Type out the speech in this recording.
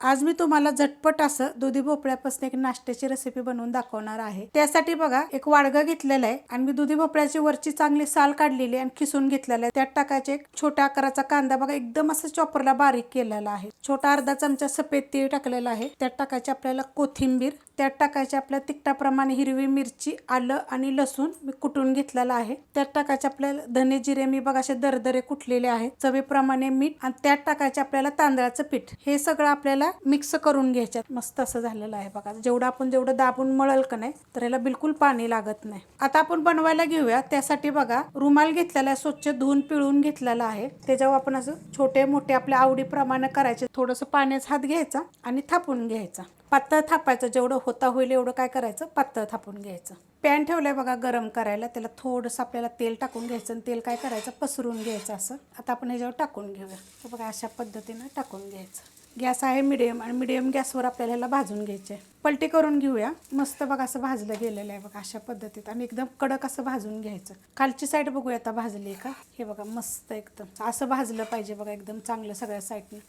आज मी तुम्हाला झटपट असं दुधी भोपळ्यापासून एक नाश्त्याची रेसिपी बनवून दाखवणार आहे. त्यासाठी बघा एक वाडगं घेतलेलं आहे आणि मी दुधी भोपळ्याची वरची चांगली साल काढलेली आणि खिसून घेतलेलं आहे. त्यात टाकायचे एक छोट्या आकाराचा कांदा बघा एकदम असं चॉपरला बारीक केलेला आहे. छोटा अर्धा चमचा सफेद तीळ टाकलेला आहे. त्यात टाकायचे आपल्याला कोथिंबीर त्यात टाकायचे आपल्या तिखटाप्रमाणे हिरवी मिरची आलं आणि लसूण मी कुटून घेतलेला आहे. त्यात टाकायचे आपल्याला धने जिरे मी बघा असे दरदरे कुटलेले आहेत. चवीप्रमाणे मीठ आणि त्यात टाकायचे आपल्याला तांदळाचं पीठ. हे सगळं आपल्याला मिक्स करून घ्यायच्यात. मस्त असं झालेलं आहे बघा. जेवढं आपण जेवढं दाबून मळल का नाही तर याला बिलकुल पाणी लागत नाही. आता आपण बनवायला घेऊया. त्यासाठी बघा रुमाल घेतलेला आहे स्वच्छ धुवून पिळून घेतलेला आहे. त्याच्यावर आपण असं छोटे मोठे आपल्या आवडीप्रमाणे करायचे. थोडंसं पाण्याचा हात घ्यायचा आणि थापून घ्यायचा. पातळ थापायचं. जेवढं होता होईल एवढं काय करायचं? पातळ थापून घ्यायचं. पॅन ठेवलंय बघा गरम करायला. त्याला थोडंसं आपल्याला तेल टाकून घ्यायचं आणि तेल काय करायचं? पसरून घ्यायचं असं. आता आपण ह्याच्यावर टाकून घेऊया. बघा अशा पद्धतीनं टाकून घ्यायचं. गॅस आहे मिडियम आणि मिडियम गॅसवर आपल्याला ह्याला भाजून घ्यायचे पलटी करून घेऊया. मस्त बघा असं भाजलं गेलेलं आहे बघा अशा पद्धतीत. आणि एकदम कडक असं भाजून घ्यायचं. खालची साईड बघूया आता भाजली का? हे बघा मस्त एकदम. असं भाजलं पाहिजे बघा एकदम चांगलं सगळ्या साईडनं